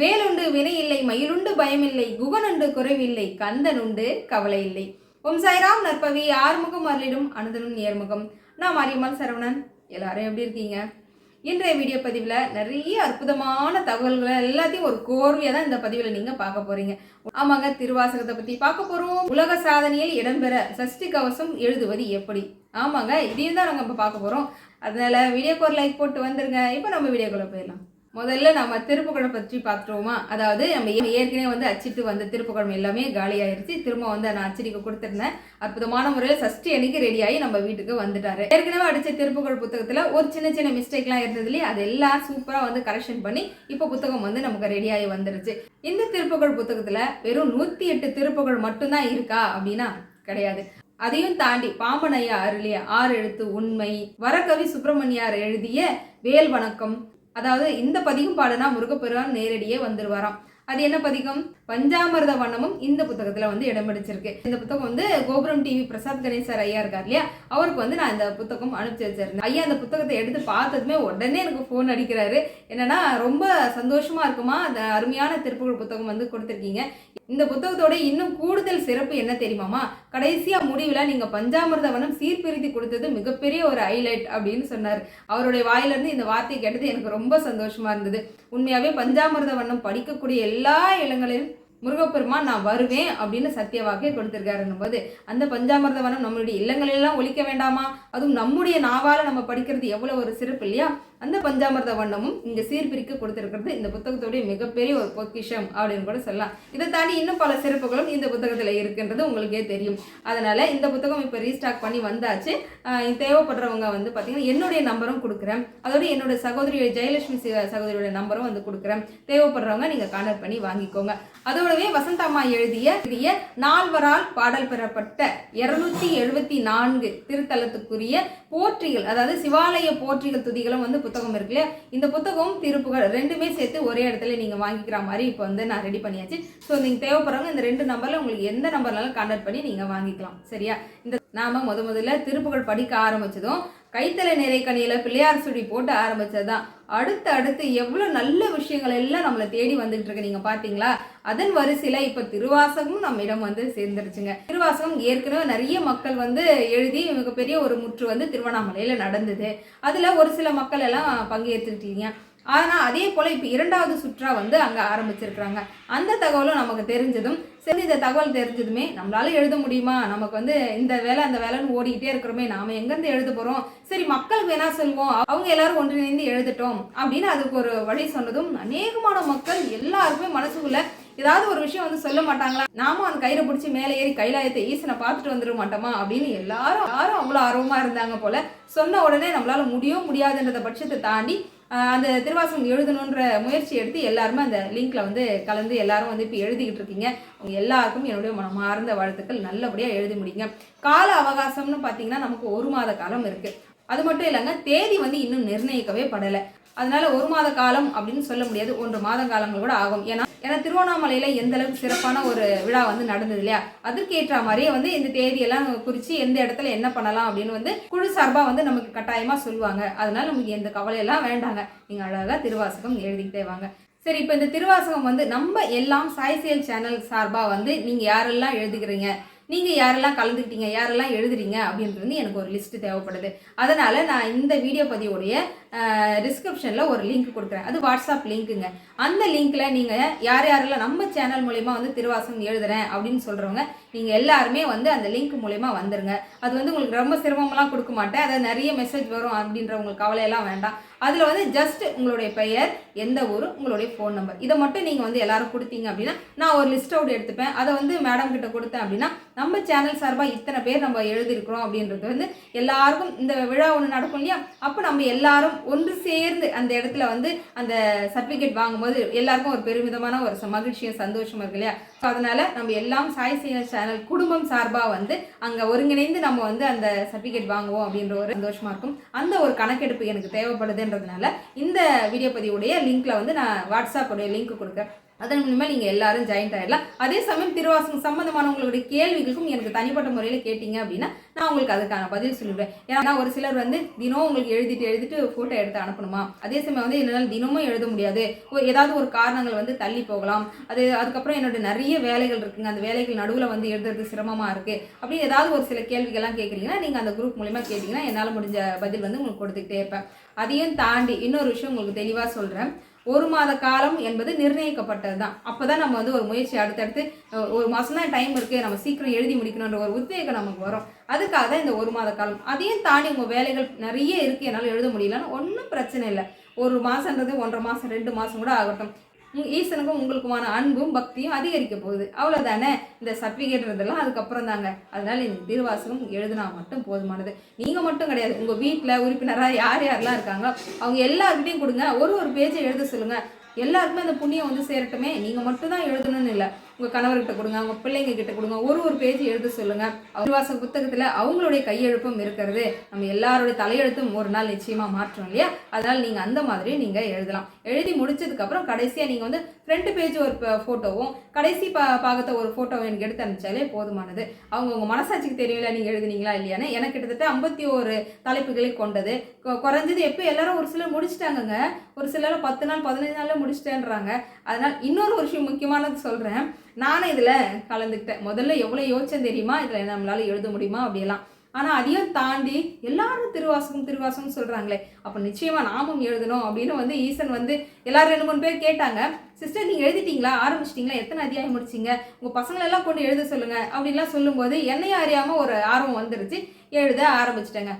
வேலுண்டு வினை இல்லை மயிலுண்டு பயமில்லை குகனுண்டு குறைவில்லை கந்தனுண்டு கவலை இல்லை ஓம் சாய்ராம் நற்பவி ஆறுமுகம் அருளிடும் அனுதனும் நேர்முகம். நான் மாரியம்மாள் சரவணன். எல்லாரும் எப்படி இருக்கீங்க? இன்றைய வீடியோ பதிவில் நிறைய அற்புதமான தகவல்களை எல்லாத்தையும் ஒரு கோர்வையாக தான் இந்த பதிவில் நீங்கள் பார்க்க போகிறீங்க ஆமாங்க திருவாசகத்தை பற்றி பார்க்க போகிறோம் உலக சாதனையில் இடம்பெற சஷ்டி கவசம் எழுதுவது எப்படி? ஆமாங்க இதையும் தான் நாங்கள் இப்போ பார்க்க போகிறோம் அதனால் வீடியோக்கு ஒரு லைக் போட்டு வந்துருங்க. இப்போ நம்ம வீடியோக்குள்ளே போயிடலாம். முதல்ல நம்ம திருப்புகழம் பற்றி பார்த்துருவோமா? அதாவது நம்ம ஏற்கனவே வந்து அச்சிட்டு வந்த திருப்புகழம் எல்லாமே காலியாயிருச்சு. திரும்ப வந்து நான் அச்சடிக்க கொடுத்துருந்தேன். அற்புதமான முறையில் சஷ்டி அன்னைக்கு ரெடி ஆகி நம்ம வீட்டுக்கு வந்துட்டாரு. ஏற்கனவே அடித்த திருப்புகழ் புத்தகத்தில் ஒரு சின்ன சின்ன மிஸ்டேக்லாம் இருந்தது இல்லையா? அது எல்லாம் சூப்பராக வந்து கரெக்ஷன் பண்ணி இப்போ புத்தகம் வந்து நமக்கு ரெடியாகி வந்துருச்சு. இந்த திருப்புகழ் புத்தகத்தில் வெறும் நூற்றி எட்டு திருப்புகழ் மட்டும்தான் இருக்கா அப்படின்னா கிடையாது. அதையும் தாண்டி பாம்பனையா அருளிய ஆறு எழுத்து உண்மை வரகவி சுப்பிரமணியார் எழுதிய வேல் வணக்கம் அதாவது இந்த பதிகம் பாடுனா முருகப்பெருமான் நேரடியே வந்துருவாராம். அது என்ன பதிகம்? பஞ்சாமிரத வண்ணமும் இந்த புத்தகத்தில் வந்து இடம் பிடிச்சிருக்கு. இந்த புத்தகம் வந்து கோபுரம் டிவி பிரசாத் கணேசர் ஐயா இருக்கார் இல்லையா? அவருக்கு வந்து நான் இந்த புத்தகம் அனுப்பிச்சு வச்சிருந்தேன். ஐயா அந்த புத்தகத்தை எடுத்து பார்த்ததுமே உடனே எனக்கு ஃபோன் அடிக்கிறாரு. என்னன்னா ரொம்ப சந்தோஷமா இருக்குமா? அந்த அருமையான திருப்புகழ் புத்தகம் வந்து கொடுத்துருக்கீங்க. இந்த புத்தகத்தோட இன்னும் கூடுதல் சிறப்பு என்ன தெரியுமாமா? கடைசியா முடிவில் நீங்க பஞ்சாமிர்த வனம் சீர்பிரித்தி கொடுத்தது மிகப்பெரிய ஒரு ஹைலைட் அப்படின்னு சொன்னார். அவருடைய வாயிலிருந்து இந்த வார்த்தையை கேட்டது எனக்கு ரொம்ப சந்தோஷமா இருந்தது. உண்மையாவே பஞ்சாமிர்த வண்ணம் படிக்கக்கூடிய எல்லா இடங்களிலும் முருகப்பெருமான் நான் வருவேன் அப்படின்னு சத்திய வாக்கே கொடுத்திருக்காருன்னும் போது அந்த பஞ்சாமிர்த வனம் நம்மளுடைய இல்லங்களிலெல்லாம் ஒழிக்க வேண்டாமா? அதுவும் நம்முடைய நாவால நம்ம படிக்கிறது எவ்வளவு ஒரு சிறப்பு இல்லையா? அந்த பஞ்சாமிர்த வண்ணமும் இங்கே சீர்பிரிக்க கொடுத்துருக்கிறது. இந்த புத்தகத்துடைய மிகப்பெரிய ஒரு பொக்கிஷம் அப்படின்னு கூட சொல்லலாம். இதை தாண்டி இன்னும் பல சிறப்புகளும் இந்த புத்தகத்தில் இருக்குன்றது உங்களுக்கே தெரியும். அதனால் இந்த புத்தகம் இப்போ ரீஸ்டாக் பண்ணி வந்தாச்சு. தேவைப்படுறவங்க வந்து பார்த்திங்கன்னா என்னுடைய நம்பரும் கொடுக்குறேன். அதோட என்னுடைய சகோதரியோட ஜெயலட்சுமி சகோதரியோட நம்பரும் வந்து கொடுக்குறேன். தேவைப்படுறவங்க நீங்கள் கான்டாக்ட் பண்ணி வாங்கிக்கோங்க. அதோடவே வசந்தம்மா எழுதிய எழுதிய நால்வரால் பாடல் பெறப்பட்ட இருநூத்தி எழுபத்தி நான்கு திருத்தலத்துக்குரிய போற்றிகள் அதாவது சிவாலய போற்றிகள் துதிகளும் வந்து புத்தகம் இருக்கு இல்லையா? இந்த புத்தகம் திருப்புகள் ரெண்டுமே சேர்த்து ஒரே இடத்துல நீங்க வாங்கிக்கிற மாதிரி இப்போ வந்து நான் ரெடி பண்ணியாச்சு. ஸோ நீங்க தேவைப்படுறவங்க இந்த ரெண்டு நம்பர்ல உங்களுக்கு எந்த நம்பர்னாலும் கான்டாக்ட் பண்ணி நீங்க வாங்கிக்கலாம். சரியா? இந்த நாம முத முதல்ல திருப்புகள் படிக்க ஆரம்பிச்சதும் கைத்தலை நிறைக்கணியில் பிள்ளையார் சுடி போட்டு ஆரம்பிச்சதுதான். அடுத்து அடுத்து எவ்வளோ நல்ல விஷயங்கள் எல்லாம் நம்மளை தேடி வந்துகிட்டு இருக்கு நீங்கள் பார்த்தீங்களா அதன் வரிசையில் இப்போ திருவாசகமும் நம்மிடம் வந்து சேர்ந்துருச்சுங்க. திருவாசகம் ஏற்கனவே நிறைய மக்கள் வந்து எழுதி மிகப்பெரிய ஒரு முற்று வந்து திருவண்ணாமலையில் நடந்தது. அதில் ஒரு சில மக்கள் எல்லாம் பங்கேற்றுக்கிட்டீங்க. ஆனால் அதே போல் இப்போ இரண்டாவது சுற்றா வந்து அங்கே ஆரம்பிச்சிருக்கிறாங்க. அந்த தகவலும் நமக்கு தெரிஞ்சதும் சரி இந்த தகவல் தெரிஞ்சதுமே நம்மளால எழுத முடியுமா? நமக்கு வந்து இந்த வேலை அந்த வேலைன்னு ஓடிக்கிட்டே இருக்கிறோமே நாம எங்கேருந்து எழுத போகிறோம் சரி மக்களுக்கு வேணா சொல்லுவோம் அவங்க எல்லாரும் ஒன்றிணைந்து எழுதட்டும் அப்படின்னு அதுக்கு ஒரு வழி சொன்னதும் அநேகமான மக்கள் எல்லாருக்குமே மனசுக்குள்ள ஏதாவது ஒரு விஷயம் வந்து சொல்ல மாட்டாங்களா? நாமும் அந்த கயிறை பிடிச்சி மேலே ஏறி கைலாயத்தை ஈசனை பார்த்துட்டு வந்துட மாட்டோமா? அப்படின்னு எல்லாரும் யாரும் அவ்வளோ ஆர்வமாக இருந்தாங்க போல சொன்ன உடனே நம்மளால முடியும் முடியாதுன்றத பட்சத்தை தாண்டி அந்த திருவாசகம் எழுதணுன்ற முயற்சி எடுத்து எல்லாருமே அந்த லிங்க்ல வந்து கலந்து எல்லாரும் வந்து இப்போ எழுதிக்கிட்டு இருக்கீங்க. அவங்க எல்லாருக்கும் என்னுடைய மனமார்ந்த வாழ்த்துக்கள். நல்லபடியாக எழுதி முடிங்க. கால அவகாசம்னு பார்த்தீங்கன்னா நமக்கு ஒரு மாத காலம் இருக்கு. அது மட்டும் இல்லைங்க தேதி வந்து இன்னும் நிர்ணயிக்கவே படலை. அதனால ஒரு மாத காலம் அப்படின்னு சொல்ல முடியாது. ஒன்று மாத காலங்கள் கூட ஆகும். ஏன்னா ஏன்னா திருவண்ணாமலையில எந்த அளவுக்கு சிறப்பான ஒரு விழா வந்து நடந்தது இல்லையா? அதற்கேற்ற மாதிரியே வந்து இந்த தேதியெல்லாம் குறித்து எந்த இடத்துல என்ன பண்ணலாம் அப்படின்னு வந்து குழு சார்பாக வந்து நமக்கு கட்டாயமா சொல்லுவாங்க. அதனால நமக்கு எந்த கவலையெல்லாம் வேண்டாங்க. நீங்க அழகா திருவாசகம் எழுதிக்கிட்டே வாங்க. சரி இப்போ இந்த திருவாசகம் வந்து நம்ம எல்லாம் சாய்சியல் சேனல் சார்பாக வந்து நீங்கள் யாரெல்லாம் எழுதுகிறீங்க? நீங்கள் யாரெல்லாம் கலந்துக்கிட்டீங்க? யாரெல்லாம் எழுதுறீங்க? அப்படின்றது வந்து எனக்கு ஒரு லிஸ்ட்டு தேவைப்படுது. அதனால் நான் இந்த வீடியோ பதிவுடைய டிஸ்கிரிப்ஷனில் ஒரு லிங்க் கொடுக்குறேன். அது வாட்ஸ்அப் லிங்க்குங்க அந்த லிங்க்கில் நீங்கள் யார் யாரெல்லாம் நம்ம சேனல் மூலயமா வந்து திருவாசகம் எழுதுகிறேன் அப்படின்னு சொல்கிறவங்க நீங்கள் எல்லாருமே வந்து அந்த லிங்க் மூலயமா வந்துருங்க. அது வந்து உங்களுக்கு ரொம்ப சிரமமெல்லாம் கொடுக்க மாட்டேன். அதை நிறைய மெசேஜ் வரும் அப்படின்ற உங்களுக்கு கவலையெல்லாம் வேண்டாம். அதில் வந்து ஜஸ்ட் உங்களுடைய பெயர் எந்த ஊர் உங்களுடைய ஃபோன் நம்பர் இதை மட்டும் நீங்கள் வந்து எல்லாரும் கொடுத்தீங்க அப்படின்னா நான் ஒரு லிஸ்ட் அவுட் எடுத்துப்பேன். அதை வந்து மேடம் கிட்ட கொடுத்தேன் அப்படின்னா நம்ம சேனல் சார்பாக இத்தனை பேர் நம்ம எழுதியிருக்கிறோம் அப்படின்றது வந்து எல்லாருக்கும் இந்த விழா ஒன்று நடக்கும் இல்லையா? அப்போ நம்ம எல்லாரும் ஒன்று சேர்ந்து அந்த இடத்துல வந்து அந்த சர்டிஃபிகேட் வாங்கும்போது எல்லாருக்கும் ஒரு பெருமிதமான ஒரு மகிழ்ச்சியும் சந்தோஷமும் இருக்கு இல்லையா? ஸோ அதனால நம்ம எல்லாம் சாய் சேனல் குடும்பம் சார்பாக வந்து அங்கே ஒருங்கிணைந்து நம்ம வந்து அந்த சர்டிஃபிகேட் வாங்குவோம் அப்படின்ற ஒரு சந்தோஷமாக இருக்கும். அந்த ஒரு கணக்கெடுப்பு எனக்கு தேவைப்படுதுன்றதுனால இந்த வீடியோ பதிவுடைய லிங்க்ல வந்து நான் வாட்ஸ்அப்புடைய லிங்க் கொடுக்குறேன். அதன் மூலிமா நீங்கள் எல்லாரும் ஜாயின்ட் ஆகிடலாம் அதே சமயம் திருவாசகம் சம்மந்தமானவங்களுடைய கேள்விகளுக்கும் எனக்கு தனிப்பட்ட முறையில் கேட்டீங்க அப்படின்னா நான் உங்களுக்கு அதுக்கான பதில் சொல்லிவிடுவேன். ஏன்னா ஒரு சிலர் வந்து தினம் உங்களுக்கு எழுதிட்டு எழுதிட்டு ஃபோட்டோ எடுத்து அனுப்பணுமா? அதே சமயம் வந்து என்னால் தினமும் எழுத முடியாது. ஏதாவது ஒரு காரணங்கள் வந்து தள்ளி போகலாம். அது அதுக்கப்புறம் என்னோட நிறைய வேலைகள் இருக்குங்க. அந்த வேலைகள் நடுவில் வந்து எழுதுறது சிரமமாக இருக்குது அப்படின்னு ஏதாவது ஒரு சில கேள்விகள்லாம் கேட்குறீங்கன்னா நீங்கள் அந்த குரூப் மூலிமா கேட்டிங்கன்னா என்னால் முடிஞ்ச பதில் வந்து உங்களுக்கு கொடுத்துக்கிட்டே இருப்பேன். அதையும் தாண்டி இன்னொரு விஷயம் உங்களுக்கு தெளிவாக சொல்கிறேன் ஒரு மாத காலம் என்பது நிர்ணயிக்கப்பட்டது தான் அப்போ தான் நம்ம வந்து ஒரு முயற்சி அடுத்தடுத்து ஒரு மாதம் தான் டைம் இருக்குது நம்ம சீக்கிரம் எழுதி முடிக்கணுன்ற ஒரு உத்வேகம் நமக்கு வரும். அதுக்காக தான் இந்த ஒரு மாத காலம். அதையும் தாண்டி உங்கள் வேலைகள் நிறைய இருக்குது என்னால் எழுத முடியலன்னு ஒன்றும் பிரச்சனை இல்லை. ஒரு மாதன்றது ஒன்றரை மாதம் ரெண்டு மாதம் கூட ஆகட்டும். ஈசனுக்கும் உங்களுக்குமான அன்பும் பக்தியும் அதிகரிக்க போகுது. அவ்வளோதானே இந்த சர்டிஃபிகேட்ன்றதெல்லாம் அதுக்கப்புறம் தாங்க. அதனால் இந்த திருவாசகம் எழுதினா மட்டும் போதுமானது. நீங்கள் மட்டும் கிடையாது. உங்கள் வீட்டில் உறுப்பினராக யார் யாரெல்லாம் இருக்காங்களோ அவங்க எல்லாருக்கிட்டையும் கொடுங்க. ஒரு ஒரு பேஜை எழுத சொல்லுங்கள் எல்லாருக்குமே அந்த புண்ணியம் வந்து சேரட்டுமே. நீங்கள் மட்டும் தான் எழுதணும்னு இல்லை. உங்கள் கணவர்கிட்ட கொடுங்க உங்கள் பிள்ளைங்க கிட்ட கொடுங்க ஒரு ஒரு பேஜ் எழுத சொல்லுங்கள் திருவாசக புத்தகத்தில் அவங்களுடைய கையெழுப்பும் இருக்கிறது. நம்ம எல்லாருடைய தலையெழுத்தும் ஒரு நாள் நிச்சயமாக மாற்றோம் இல்லையா? அதனால் நீங்கள் அந்த மாதிரி நீங்கள் எழுதலாம். எழுதி முடிச்சதுக்கப்புறம் கடைசியாக நீங்கள் வந்து ஃப்ரண்ட் பேஜ் ஒரு ஃபோட்டோவும் கடைசி பா பாகத்தை ஒரு ஃபோட்டோவும் எனக்கு எடுத்து அனுப்பிச்சாலே போதுமானது. அவங்க உங்கள் மனசாட்சிக்கு தெரியல நீங்கள் எழுதுனீங்களா இல்லையான்னு. எனக்கு கிட்டத்தட்ட ஐம்பத்தி ஒரு தலைப்புகளை கொண்டது. கொ- குறைஞ்சது எப்போ எல்லாரும் ஒரு சிலர் முடிச்சிட்டாங்கங்க. ஒரு சிலர் பத்து நாள் பதினஞ்சு நாளில் முடிச்சிட்டேன்றாங்க. அதனால் இன்னொரு ஒரு விஷயம் முக்கியமானது சொல்கிறேன் நானும் இதில் கலந்துக்கிட்டேன். முதல்ல எவ்வளோ யோசிச்சேன் தெரியுமா? இதில் நம்மளால எழுத முடியுமா? அப்படியெல்லாம். ஆனால் அதையும் தாண்டி எல்லாரும் திருவாசகம் திருவாசகம் சொல்கிறாங்களே அப்போ நிச்சயமாக நாமும் எழுதணும் அப்படின்னு வந்து ஈசன் வந்து எல்லாரும் ரெண்டு மூணு பேர் கேட்டாங்க. சிஸ்டர் நீங்கள் எழுதிட்டீங்களா? ஆரம்பிச்சிட்டிங்களா? எத்தனை அத்தியாயம் முடிச்சிங்க? உங்கள் பசங்களெல்லாம் கொண்டு எழுத சொல்லுங்கள் அப்படின்லாம் சொல்லும்போது என்னையும் அறியாமல் ஒரு ஆர்வம் வந்துருச்சு. எழுத ஆரம்பிச்சிட்டேங்க.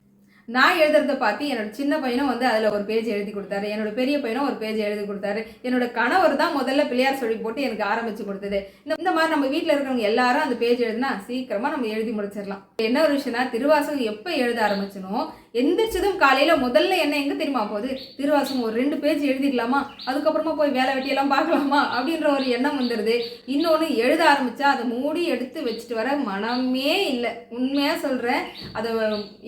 நான் எழுதுறத பார்த்து என்னோட சின்ன பையனும் வந்து அதில் ஒரு பேஜ் எழுதி கொடுத்தாரு. என்னோட பெரிய பையனும் ஒரு பேஜ் எழுதி கொடுத்தாரு. என்னோட கணவர் தான் முதல்ல பிள்ளையார் சொல்லி போட்டு எனக்கு ஆரம்பிச்சு கொடுத்தது. இந்த இந்த மாதிரி நம்ம வீட்டில் இருக்கிறவங்க எல்லாரும் அந்த பேஜ் எழுதினா சீக்கிரமாக நம்ம எழுதி முடிச்சிடலாம். என்ன ஒரு விஷயம்னா திருவாசகம் எப்போ எழுத ஆரம்பிச்சனோ எந்திரிச்சதும் காலையில் முதல்ல என்ன எங்கே தெரியுமா போகுது? திருவாசகம் ஒரு ரெண்டு பேஜ் எழுதிடலாமா? அதுக்கப்புறமா போய் வேலை வெட்டியெல்லாம் பார்க்கலாமா? அப்படின்ற ஒரு எண்ணம் வந்துடுது இன்னொன்று எழுத ஆரம்பித்தா அதை மூடி எடுத்து வச்சுட்டு வர மனமே இல்லை. உண்மையாக சொல்கிறேன் அதை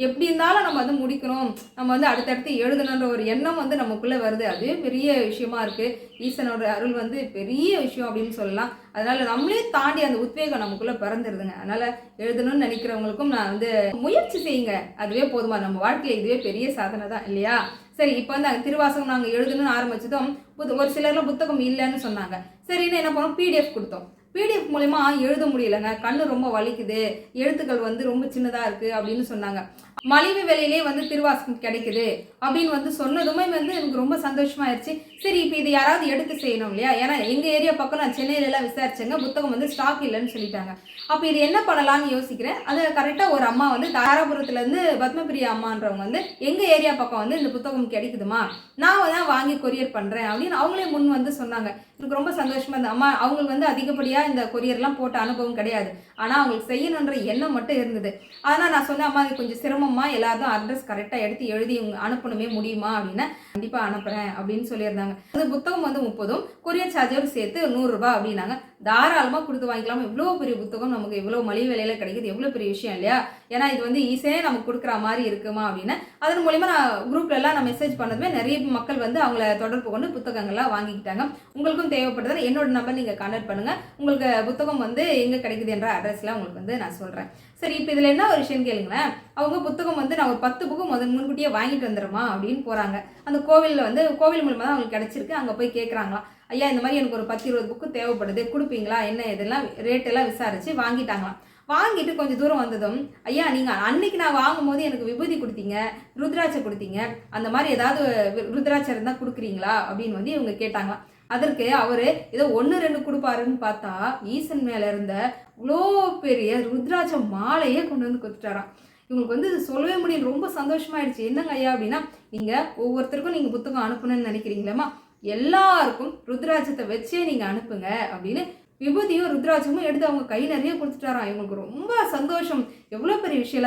எப்படி இருந்தாலும் நம்ம வந்து முடிக்கணும். நம்ம வந்து அடுத்தடுத்து எழுதணுன்ற ஒரு எண்ணம் வந்து நமக்குள்ளே வருது. அதுவே பெரிய விஷயமா இருக்குது ஈசனோட அருள் வந்து பெரிய விஷயம் அப்படின்னு சொல்லலாம். அதனால நம்மளே தாண்டி அந்த உத்வேகம் நமக்குள்ள பிறந்துருதுங்க. அதனால எழுதணும்னு நினைக்கிறவங்களுக்கும் நான் வந்து முயற்சி செய்யுங்க. அதுவே போதுமா? நம்ம வாழ்க்கையில இதுவே பெரிய சாதனை தான் இல்லையா? சரி இப்போ வந்து அங்க திருவாசகம் நாங்கள் எழுதணும்னு ஆரம்பிச்சதும் புத் ஒரு சிலர்லாம் புத்தகம் இல்லைன்னு சொன்னாங்க. சரின்னு என்ன பண்ணோம்? பிடிஎஃப் கொடுத்தோம். பிடிஎஃப் மூலயமா எழுத முடியலங்க. கண்ணு ரொம்ப வலிக்குது. எழுத்துக்கள் வந்து ரொம்ப சின்னதாக இருக்குது அப்படின்னு சொன்னாங்க. மலிவு விலையிலே வந்து திருவாசகம் கிடைக்குது அப்படின்னு வந்து சொன்னதுமே வந்து எனக்கு ரொம்ப சந்தோஷமாயிருச்சு. சரி இப்போ இது யாராவது எடுத்து செய்யணும் இல்லையா? ஏன்னா எங்கள் ஏரியா பக்கம் நான் சென்னையிலலாம் விசாரிச்சேங்க. புத்தகம் வந்து ஸ்டாக் இல்லைன்னு சொல்லிட்டாங்க. அப்போ இது என்ன பண்ணலாம்னு யோசிக்கிறேன். அது கரெக்டாக ஒரு அம்மா வந்து தாராபுரத்துலேருந்து பத்மபிரியா அம்மான்றவங்க வந்து எங்கள் ஏரியா பக்கம் வந்து இந்த புத்தகம் கிடைக்குதுமா? நான் தான் வாங்கி கொரியர் பண்ணுறேன் அப்படின்னு அவங்களே முன் வந்து சொன்னாங்க. எனக்கு ரொம்ப சந்தோஷமாக இருந்தது. அம்மா அவங்களுக்கு வந்து அதிகப்படியாக இந்த கொரியர்லாம் போட்ட அனுபவம் கிடையாது. ஆனால் அவங்களுக்கு செய்யணுன்ற எண்ணம் மட்டும் இருந்தது. அதனால் நான் சொன்னேன் அம்மா அது கொஞ்சம் சிரமமாக எல்லாரும் அட்ரஸ் கரெக்டாக எடுத்து எழுதி அனுப்பணுமே முடியுமா? அப்படின்னு. கண்டிப்பாக அனுப்புகிறேன் அப்படின்னு சொல்லியிருந்தாங்க. அந்த புத்தகம் வந்து முப்பதும் கொரியர் சார்ஜோடு சேர்த்து நூறுரூபா அப்படின்னாங்க. தாராளமாக கொடுத்து வாங்கிக்கலாம். இவ்வளோ பெரிய புத்தகம் நமக்கு இவ்வளோ மலிவு விலையில் கிடைக்குது. எவ்வளோ பெரிய விஷயம் இல்லையா? ஏன்னா இது வந்து ஈஸியாக நமக்கு கொடுக்குற மாதிரி இருக்குமா அப்படின்னு. அதன் மூலிமா நான் குரூப்லலாம் நான் மெசேஜ் பண்ணதுமே நிறைய மக்கள் வந்து அவங்கள தொடர்பு கொண்டு புத்தகங்கள்லாம் வாங்கிக்கிட்டாங்க. உங்களுக்கும் தேவைப்படுறது என்னோட நம்பர் நீங்கள் கான்டாக்ட் பண்ணுங்கள் உங்களுக்கு புத்தகம் வந்து எங்கே கிடைக்குது என்ற அட்ரஸில் உங்களுக்கு வந்து நான் சொல்கிறேன் சரி இப்போ இதில் என்ன ஒரு விஷயம் கேளுங்களேன். அவங்க புத்தகம் வந்து நான் ஒரு பத்து புக்கு முதல் முன்கூட்டியே வாங்கிட்டு வந்துடுமா அப்படின்னு போகிறாங்க அந்த கோவிலில் வந்து கோவில் மூலமாக தான் அவங்களுக்கு கிடச்சிருக்கு அங்கே போய் கேட்குறாங்களாம் ஐயா இந்த மாதிரி எனக்கு ஒரு பத்து இருபது புக்கு தேவைப்படுது கொடுப்பீங்களா? என்ன இதெல்லாம் ரேட்டெல்லாம் விசாரித்து வாங்கிட்டாங்களாம். வாங்கிட்டு கொஞ்சம் தூரம் வந்ததும் ஐயா நீங்கள் அன்னைக்கு நான் வாங்கும்போது எனக்கு விபூதி கொடுத்தீங்க ருத்ராட்சை கொடுத்தீங்க அந்த மாதிரி ஏதாவது ருத்ராட்சம் ருத்ராட்சை இருந்தால் கொடுக்குறீங்களா? அப்படின்னு வந்து இவங்க கேட்டாங்களாம். அதற்கு அவர் ஏதோ ஒன்று ரெண்டு கொடுப்பாருன்னு பார்த்தா ஈசன் மேலே இருந்த இவ்வளோ பெரிய ருத்ராட்ச மாலையே கொண்டு வந்து கொடுத்துட்டாராம். இவங்களுக்கு வந்து சொல்லவே முடியல. ரொம்ப சந்தோஷமாயிடுச்சு. என்னங்க ஐயா அப்படின்னா நீங்கள் ஒவ்வொருத்தருக்கும் நீங்கள் புத்தகம் அனுப்பணும்னு நினைக்கிறீங்களேம்மா? எல்லாருக்கும் ருத்ராட்சத்தை வச்சே நீங்கள் அனுப்புங்க அப்படின்னு விபூதியும் ருத்ராட்சமும் எடுத்து அவங்க கை நிறைய கொடுத்துட்டாராம். இவங்களுக்கு ரொம்ப சந்தோஷம். எவ்வளோ பெரிய விஷயம்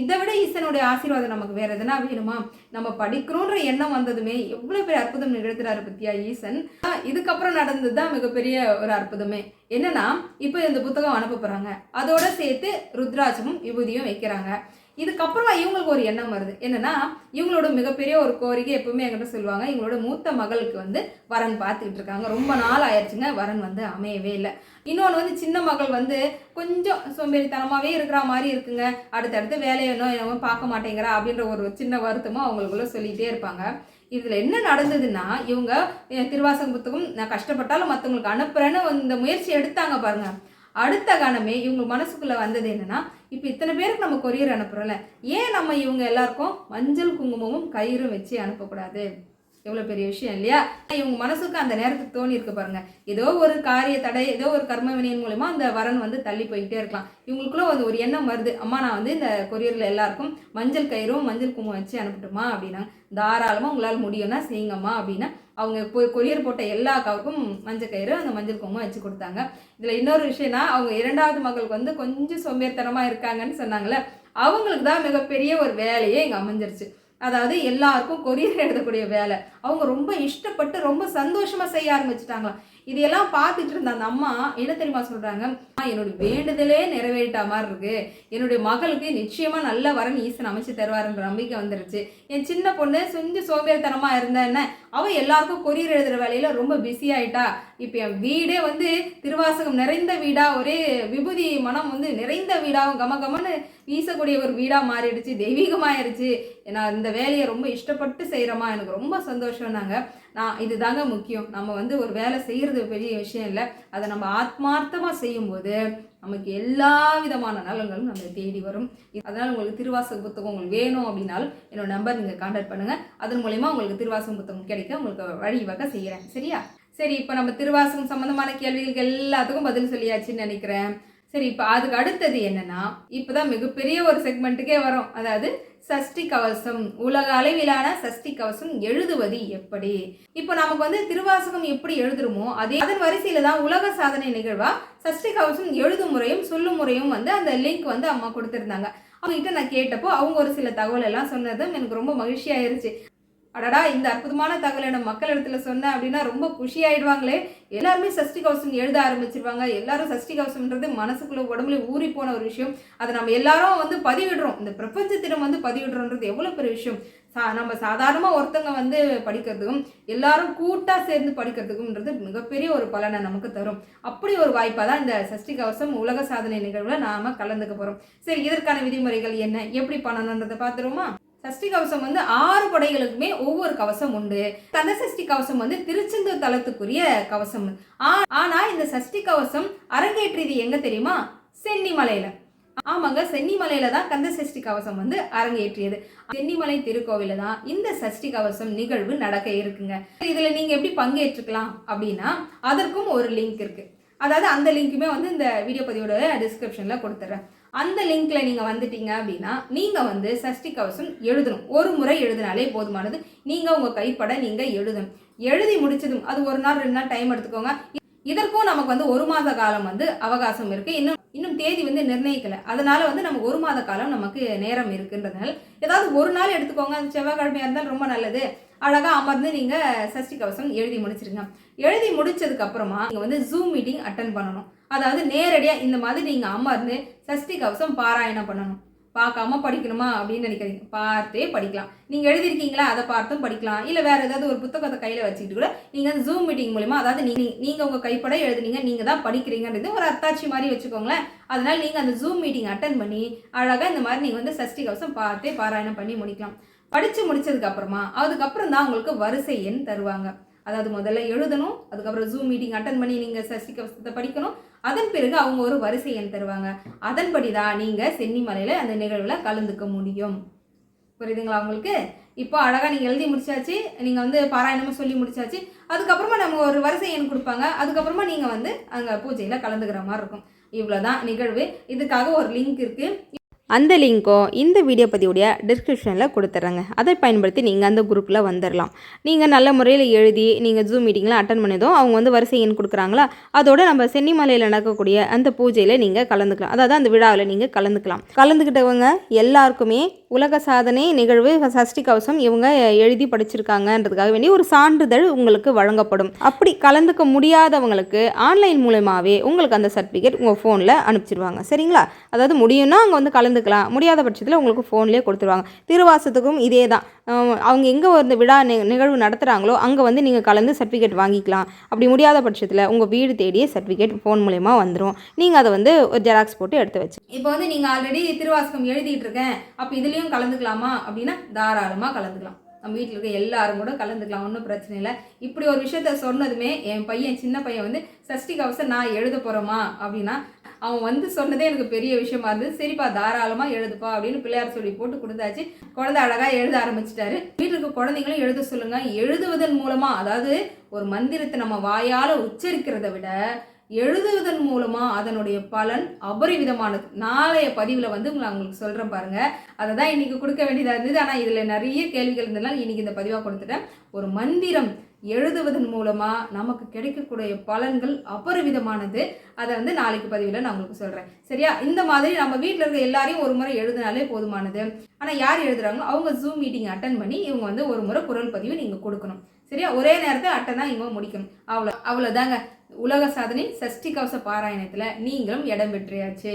இதை விட ஈசனுடைய ஆசீர்வாதம் நமக்கு வேற எதனா வேணுமா? நம்ம படிக்கணுன்ற எண்ணம் வந்ததுமே எவ்வளோ பெரிய அற்புதம் நிகழ்த்துறாரு பத்தியா ஈசன்? இதுக்கப்புறம் நடந்தது தான் மிகப்பெரிய ஒரு அற்புதமே. என்னன்னா இப்போ இந்த புத்தகம் அனுப்ப போறாங்க. அதோட சேர்த்து ருத்ராஜமும் விபூதியும் வைக்கிறாங்க. இதுக்கப்புறமா இவங்களுக்கு ஒரு எண்ணம் வருது. என்னன்னா இவங்களோட மிகப்பெரிய ஒரு கோரிக்கை எப்பவுமே என்கிட்ட சொல்லுவாங்க. இவங்களோட மூத்த மகளுக்கு வந்து வரன் பார்த்துக்கிட்டு இருக்காங்க. ரொம்ப நாள் ஆயிடுச்சுங்க வரன் வந்து அமையவே இல்லை. இன்னொன்று வந்து சின்ன மகள் வந்து கொஞ்சம் சோம்பேறித்தனமாகவே இருக்கிற மாதிரி இருக்குங்க. அடுத்தடுத்து வேலையை என்ன பார்க்க மாட்டேங்கிறா அப்படின்ற ஒரு சின்ன வருத்தமும் அவங்களுக்குள்ள சொல்லிகிட்டே இருப்பாங்க. இதில் என்ன நடந்ததுன்னா இவங்க அஹ், திருவாசகம் புத்தகம் நான் கஷ்டப்பட்டாலும் மற்றவங்களுக்கு அனுப்புகிறேன்னு இந்த முயற்சி எடுத்தாங்க பாருங்கள் அடுத்த கணமே இவங்க மனசுக்குள்ளே வந்தது என்னன்னா இப்போ இத்தனை பேருக்கு நம்ம கொரியர் அனுப்புகிறோம்ல ஏன் நம்ம இவங்க எல்லாருக்கும் மஞ்சள் குங்குமமும் கயிறும் வச்சு அனுப்பக்கூடாது? எவ்வளோ பெரிய விஷயம் இல்லையா? இவங்க மனசுக்கு அந்த நேரத்துக்கு தோணி இருக்க பாருங்க. ஏதோ ஒரு காரிய தடை ஏதோ ஒரு கர்ம வினையின் மூலமா அந்த வரன் வந்து தள்ளி போய்கிட்டே இருக்கலாம். இவங்களுக்குள்ள ஒரு ஒரு எண்ணம் வருது. அம்மா நான் வந்து இந்த கொரியரில் எல்லாருக்கும் மஞ்சள் கயிறும் மஞ்சள் குங்குமம் வச்சு அனுப்பட்டுமா அப்படின்னா தாராளமாக உங்களால் முடியும்னா செய்யுங்கம்மா அப்படின்னா அவங்க போய் கொரியர் போட்ட எல்லா அக்காவுக்கும் மஞ்சள் கயிறு அந்த மஞ்சள் குங்குமம் வச்சு கொடுத்தாங்க. இதில் இன்னொரு விஷயம்னா அவங்க இரண்டாவது மகளுக்கு வந்து கொஞ்சம் சோம்பேறித்தனமாக இருக்காங்கன்னு சொன்னாங்களே அவங்களுக்கு தான் மிகப்பெரிய ஒரு வேலையே இங்கே அமைஞ்சிருச்சு. அதாவது எல்லாருக்கும் கொரியர் எழுதக்கூடிய வேலை. அவங்க ரொம்ப இஷ்டப்பட்டு ரொம்ப சந்தோஷமாக செய்ய ஆரம்பிச்சிட்டாங்களாம். இதையெல்லாம் பார்த்துட்டு இருந்த அந்த அம்மா என்ன தெரியுமா சொல்கிறாங்க என்னுடைய வேண்டுதலே நிறைவேறிட்ட மாதிரி இருக்கு. என்னுடைய மகளுக்கு நிச்சயமாக நல்ல வரன் ஈசன் அமைச்சு தருவாருன்ற நம்பிக்கை வந்துருச்சு. என் சின்ன பொண்ணு கொஞ்சம் சோம்பேறித்தனமாக இருந்தேன்னு அவள் எல்லாருக்கும் கொரியர் எழுதுகிற வேலையில் ரொம்ப பிஸி ஆயிட்டா. இப்போ என் வீடே வந்து திருவாசகம் நிறைந்த வீடாக ஒரே விபூதி மனம் வந்து நிறைந்த வீடாகவும் கம கமன்னு வீசக்கூடிய ஒரு வீடாக மாறிடுச்சு தெய்வீகமாயிருச்சு. நான் இந்த வேலையை ரொம்ப இஷ்டப்பட்டு செய்கிறோமா எனக்கு ரொம்ப சந்தோஷம்னாங்க நான் இதுதாங்க முக்கியம். நம்ம வந்து ஒரு வேலை செய்கிறது பெரிய விஷயம் இல்லை. அதை நம்ம ஆத்மார்த்தமாக செய்யும்போது நமக்கு எல்லா விதமான நலன்களும் நம்ம தேடி வரும். அதனால் உங்களுக்கு திருவாசக புத்தகம் உங்களுக்கு வேணும் அப்படின்னாலும் என்னோட நம்பர் நீங்கள் காண்டாக்ட் பண்ணுங்கள் அதன் மூலயமா உங்களுக்கு திருவாசகம் புத்தகம் கிடைக்க உங்களுக்கு வழிவகை செய்கிறேன் சரியா? சரி இப்போ நம்ம திருவாசகம் சம்மந்தமான கேள்விகளுக்கு எல்லாத்துக்கும் பதில் சொல்லியாச்சுன்னு நினைக்கிறேன். சரி இப்போ அதுக்கு அடுத்தது என்னன்னா இப்போதான் மிகப்பெரிய ஒரு செக்மெண்ட்டுக்கே வரும். அதாவது சஷ்டி கவசம். உலக அளவிலான சஷ்டி கவசம் எழுதுவது எப்படி? இப்போ நமக்கு வந்து திருவாசகம் எப்படி எழுதுறோமோ அதே அதன் வரிசையில தான் உலக சாதனை நிகழ்வா சஷ்டி கவசம் எழுதும் முறையும் சொல்லும் முறையும் வந்து அந்த லிங்க் வந்து அம்மா கொடுத்துருந்தாங்க. அவங்ககிட்ட நான் கேட்டப்போ அவங்க ஒரு சில தகவல் எல்லாம் சொன்னதும் எனக்கு ரொம்ப மகிழ்ச்சியாயிருச்சு. அடடா இந்த அற்புதமான தகவலை நம்ம மக்கள் இடத்துல சொன்னேன் அப்படின்னா ரொம்ப குஷி ஆயிடுவாங்களே. எல்லாருமே சஷ்டி கவசம் எழுத ஆரம்பிச்சிருவாங்க. எல்லாரும் சஷ்டி கவசம்ன்றது மனசுக்குள்ள உடம்புல ஊறி போன ஒரு விஷயம். அதை நம்ம எல்லாரும் வந்து பதிவிடுறோம். இந்த பிரபஞ்சத்திடம் வந்து பதிவிடுறோன்றது எவ்வளோ பெரிய விஷயம்? சா நம்ம சாதாரணமாக ஒருத்தங்க வந்து படிக்கிறதுக்கும் எல்லாரும் கூட்டாக சேர்ந்து படிக்கிறதுக்கும்ன்றது மிகப்பெரிய ஒரு பலனை நமக்கு தரும். அப்படி ஒரு வாய்ப்பாக தான் இந்த சஷ்டி கவசம் உலக சாதனை நிகழ்வில் நாம் கலந்துக்க போகிறோம் சரி இதற்கான விதிமுறைகள் என்ன? எப்படி பண்ணணுன்றதை பார்த்துருவோமா? சஷ்டி கவசம் வந்து ஆறு படைகளுக்குமே ஒவ்வொரு கவசம் உண்டு. கந்த சஷ்டி கவசம் வந்து திருச்செந்தூர் தலத்துக்குரிய கவசம். ஆனா இந்த சஷ்டி கவசம் அரங்கேற்றியது எங்க தெரியுமா? சென்னிமலையில. ஆமாங்க சென்னிமலையில தான் கந்த சஷ்டி கவசம் வந்து அரங்கேற்றியது. சென்னிமலை திருக்கோவில தான் இந்த சஷ்டி கவசம் நிகழ்வு நடக்க இருக்குங்க. இதுல நீங்க எப்படி பங்கேற்றுக்கலாம் அப்படின்னா அதற்கும் ஒரு லிங்க் இருக்கு. அதாவது அந்த லிங்க்குமே வந்து இந்த வீடியோ பதிவோட டிஸ்கிரிப்ஷன்ல கொடுத்துட்றேன் அந்த லிங்க்ல நீங்கள் வந்துட்டீங்க அப்படின்னா நீங்கள் வந்து சஷ்டி கவசம் எழுதணும். ஒரு முறை எழுதினாலே போதுமானது. நீங்கள் உங்கள் கைப்பட நீங்கள் எழுதணும். எழுதி முடிச்சதும் அது ஒரு நாள் ரெண்டு நாள் டைம் எடுத்துக்கோங்க. இதற்கும் நமக்கு வந்து ஒரு மாத காலம் வந்து அவகாசம் இருக்குது இன்னும் இன்னும் தேதி வந்து நிர்ணயிக்கலை. அதனால வந்து நமக்கு ஒரு மாத காலம் நமக்கு நேரம் இருக்குன்றதுனால ஏதாவது ஒரு நாள் எடுத்துக்கோங்க. அந்த செவ்வாய்க்கிழமையாக இருந்தால் ரொம்ப நல்லது. அழகாக அமர்ந்து நீங்கள் சஷ்டி கவசம் எழுதி முடிச்சிருங்க. எழுதி முடிச்சதுக்கப்புறமா நீங்கள் வந்து ஜூம் மீட்டிங் அட்டன் பண்ணணும். அதாவது நேரடியாக இந்த மாதிரி நீங்கள் அமர்ந்து சஷ்டி கவசம் பாராயணம் பண்ணணும். பார்க்காம படிக்கணுமா அப்படின்னு நினைக்கிறீங்க பார்த்தே படிக்கலாம். நீங்கள் எழுதிருக்கீங்களா அதை பார்த்தும் படிக்கலாம். இல்லை வேறு ஏதாவது ஒரு புத்தகத்தை கையில் வச்சுக்கிட்டு கூட நீங்கள் அந்த ஜூம் மீட்டிங் மூலிமா அதாவது நீங்கள் நீங்கள் உங்கள் கைப்பட எழுதுனீங்க நீங்கள் தான் படிக்கிறீங்கன்றது ஒரு அத்தாட்சி மாதிரி வச்சுக்கோங்களேன். அதனால் நீங்கள் அந்த ஜூம் மீட்டிங் அட்டன் பண்ணி அழகாக இந்த மாதிரி நீங்கள் வந்து சஷ்டி கவசம் பார்த்தே பாராயணம் பண்ணி முடிக்கலாம். படித்து முடிச்சதுக்கப்புறமா அதுக்கப்புறம் தான் உங்களுக்கு வரிசை எண் தருவாங்க. அதாவது முதல்ல எழுதணும் அதுக்கப்புறம் ஜூம் மீட்டிங் அட்டன் பண்ணி நீங்கள் சஷ்டி கவசத்தை படிக்கணும் அதன் பிறகு அவங்க ஒரு வரிசை எண் தருவாங்க. அதன்படி தான் நீங்கள் சென்னிமலையில் அந்த நிகழ்வில் கலந்துக்க முடியும். புரியுதுங்களா உங்களுக்கு? இப்போ அழகாக நீங்கள் எழுதி முடிச்சாச்சு நீங்கள் வந்து பாராயணமாக சொல்லி முடிச்சாச்சு அதுக்கப்புறமா நம்ம ஒரு வரிசை எண் கொடுப்பாங்க. அதுக்கப்புறமா நீங்கள் வந்து அங்கே பூஜையில் கலந்துக்கிற மாதிரி இருக்கும். இவ்வளோதான் நிகழ்வு. இதுக்காக ஒரு லிங்க் இருக்குது அந்த லிங்க்கோ இந்த வீடியோ பதிவுடைய டிஸ்கிரிப்ஷனில் கொடுத்துட்றேங்க அதை பயன்படுத்தி நீங்கள் அந்த குரூப்பில் வந்துடலாம் நீங்கள் நல்ல முறையில் எழுதி நீங்கள் ஜூம் மீட்டிங்லாம் அட்டன் பண்ணதும் அவங்க வந்து வரிசை எண் கொடுக்குறாங்களா அதோட நம்ம சென்னிமலையில் நடக்கக்கூடிய அந்த பூஜையில் நீங்கள் கலந்துக்கலாம். அதாவது அந்த விழாவில் நீங்கள் கலந்துக்கலாம். கலந்துக்கிட்டவங்க எல்லாருக்குமே உலக சாதனை நிகழ்வு சஷ்டி கவசம் இவங்க எழுதி படிச்சிருக்காங்கன்றதுக்காக வேண்டி ஒரு சான்றிதழ் உங்களுக்கு வழங்கப்படும். அப்படி கலந்துக்க முடியாதவங்களுக்கு ஆன்லைன் மூலமாகவே உங்களுக்கு அந்த சர்டிஃபிகேட் உங்கள் ஃபோனில் அனுப்பிச்சிருவாங்க. சரிங்களா? அதாவது முடியும்னா அங்கே வந்து கலந்துக்கலாம். முடியாத பட்சத்தில் உங்களுக்கு ஃபோன்லேயே கொடுத்துருவாங்க. திருவாசத்துக்கும் இதே தான் அவங்க எங்கே வந்து விழா நிகழ்வு நடத்துகிறாங்களோ அங்கே வந்து நீங்கள் கலந்து சர்டிஃபிகேட் வாங்கிக்கலாம். அப்படி முடியாத பட்சத்தில் உங்கள் வீடு தேடியே சர்டிஃபிகேட் ஃபோன் மூலயமா வந்துடும் நீங்கள் அதை வந்து ஒரு ஜெராக்ஸ் போட்டு எடுத்து வச்சு இப்போ வந்து நீங்கள் ஆல்ரெடி திருவாசகம் எழுதிட்டு இருக்கேன். அப்போ இதுலேயும் கலந்துக்கலாமா? அப்படின்னா தாராளமாக கலந்துக்கலாம். நம்ம வீட்டில் இருக்க எல்லாரும் கூட கலந்துக்கலாம் ஒன்றும் பிரச்சனை இல்லை. இப்படி ஒரு விஷயத்த சொன்னதுமே என் பையன் சின்ன பையன் வந்து சஷ்டி கவசம் நான் எழுத போகிறோமா அப்படின்னா அவன் வந்து சொன்னதே எனக்கு பெரிய விஷயமா இருந்தது. சரிப்பா தாராளமாக எழுதுப்பா அப்படின்னு பிள்ளையார் சொல்லி போட்டு கொடுத்தாச்சு. குழந்தை அழகாக எழுத ஆரம்பிச்சிட்டாரு. வீட்டில் இருக்க குழந்தைங்களும் எழுத சொல்லுங்க. எழுதுவதன் மூலமாக அதாவது ஒரு மந்திரத்தை நம்ம வாயால் உச்சரிக்கிறத விட எழுதுவதன் மூலமாக அதனுடைய பலன் அபரிவிதமானது. நாளைய பதிவில் வந்து நான் அவங்களுக்கு சொல்கிறேன் பாருங்க. அதை தான் இன்னைக்கு கொடுக்க வேண்டியதாக இருந்தது. ஆனால் இதில் நிறைய கேள்விகள் இருந்ததுனால இன்றைக்கி இந்த பதிவாக கொடுத்துட்டேன். ஒரு மந்திரம் எழுதுவதன் மூலமாக நமக்கு கிடைக்கக்கூடிய பலன்கள் அபரிவிதமானது. அதை வந்து நாளைக்கு பதிவில் நான் உங்களுக்கு சொல்கிறேன் சரியா? இந்த மாதிரி நம்ம வீட்டில் இருக்க எல்லாரையும் ஒரு முறை எழுதினாலே போதுமானது. ஆனால் யார் எழுதுறாங்களோ அவங்க ஜூம் மீட்டிங் அட்டன் பண்ணி இவங்க வந்து ஒரு முறை குரல் பதிவு நீங்கள் கொடுக்கணும். சரியா? ஒரே நேரத்தை அட்டன் தான் இவங்க முடிக்கணும். அவ்வளோ அவ்வளோதாங்க. உலக சாதனை சஷ்டி கவச பாராயணத்தில் நீங்களும் இடம் பெற்றியாச்சு.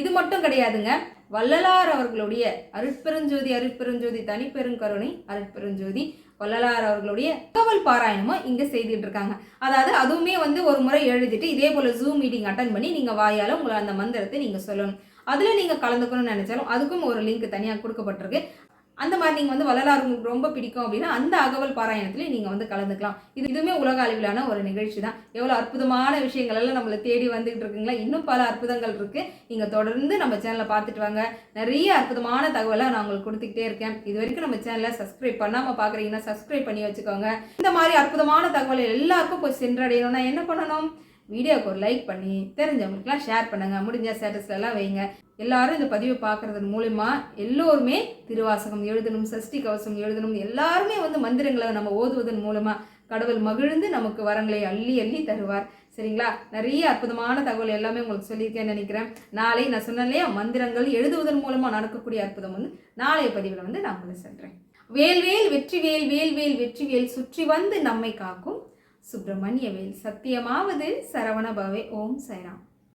இது மட்டும் கிடையாதுங்க. வள்ளலார் அவர்களுடைய அருட்பெருஞ்சோதி அருட்பெருஞ்சோதி தனிப்பெருங்கருணை அருட்பெருஞ்சோதி வள்ளலார் அவர்களுடைய தகவல் பாராயணமும் இங்கே செய்துட்டு இருக்காங்க. அதாவது அதுவுமே வந்து ஒரு முறை எழுதிட்டு இதே போல் ஜூம் மீட்டிங் அட்டன் பண்ணி நீங்கள் வாயால் உங்களை அந்த மந்திரத்தை நீங்கள் சொல்லணும். அதில் நீங்கள் கலந்துக்கணும்னு நினச்சாலும் அதுக்கும் ஒரு லிங்க் தனியாக கொடுக்கப்பட்டிருக்கு. அந்த மாதிரி நீங்கள் வந்து வள்ளலார் உங்களுக்கு ரொம்ப பிடிக்கும் அப்படின்னா அந்த அகவல் பாராயணத்துலேயும் நீங்கள் வந்து கலந்துக்கலாம். இது இதுவுமே உலக அளவிலான ஒரு நிகழ்ச்சி தான். எவ்வளோ அற்புதமான விஷயங்கள் எல்லாம் நம்மளை தேடி வந்துகிட்டு இருக்குங்களா? இன்னும் பல அற்புதங்கள் இருக்குது நீங்கள் தொடர்ந்து நம்ம சேனலை பார்த்துட்டு வாங்க. நிறைய அற்புதமான தகவலை நான் உங்களுக்கு கொடுத்துக்கிட்டே இருக்கேன். இது வரைக்கும் நம்ம சேனலை சப்ஸ்கிரைப் பண்ணாமல் பார்க்குறீங்கன்னா சப்ஸ்கிரைப் பண்ணி வச்சுக்கோங்க. இந்த மாதிரி அற்புதமான தகவலை எல்லாருக்கும் போய் சென்றடையணும்னா என்ன பண்ணணும்? வீடியோக்கு ஒரு லைக் பண்ணி தெரிஞ்சவங்களுக்குலாம் ஷேர் பண்ணுங்கள் முடிஞ்ச ஸ்டேட்டஸ்லலாம் வைங்க. எல்லாரும் இந்த பதிவை பார்க்கறதன் மூலிமா எல்லோருமே திருவாசகம் எழுதணும் சஷ்டி கவசம் எழுதணும் எல்லாருமே வந்து மந்திரங்களை நம்ம ஓதுவதன் மூலமா கடவுள் மகிழ்ந்து நமக்கு வரங்களை அள்ளி அள்ளி தருவார். சரிங்களா? நிறைய அற்புதமான தகவல் எல்லாமே உங்களுக்கு சொல்லியிருக்கேன்னு நினைக்கிறேன். நாளை நான் சொன்னேன் இல்லையா? மந்திரங்கள் எழுதுவதன் மூலமா நடக்கக்கூடிய அற்புதம் வந்து நாளைய பதிவில் வந்து நான் வந்து சென்றேன் வேல்வேல் வெற்றிவேல் வேல்வேல் வெற்றிவேல் சுற்றி வந்து நம்மை காக்கும் சுப்பிரமணிய வேல். சத்தியமாவது சரவண பவே. ஓம் சைராம்.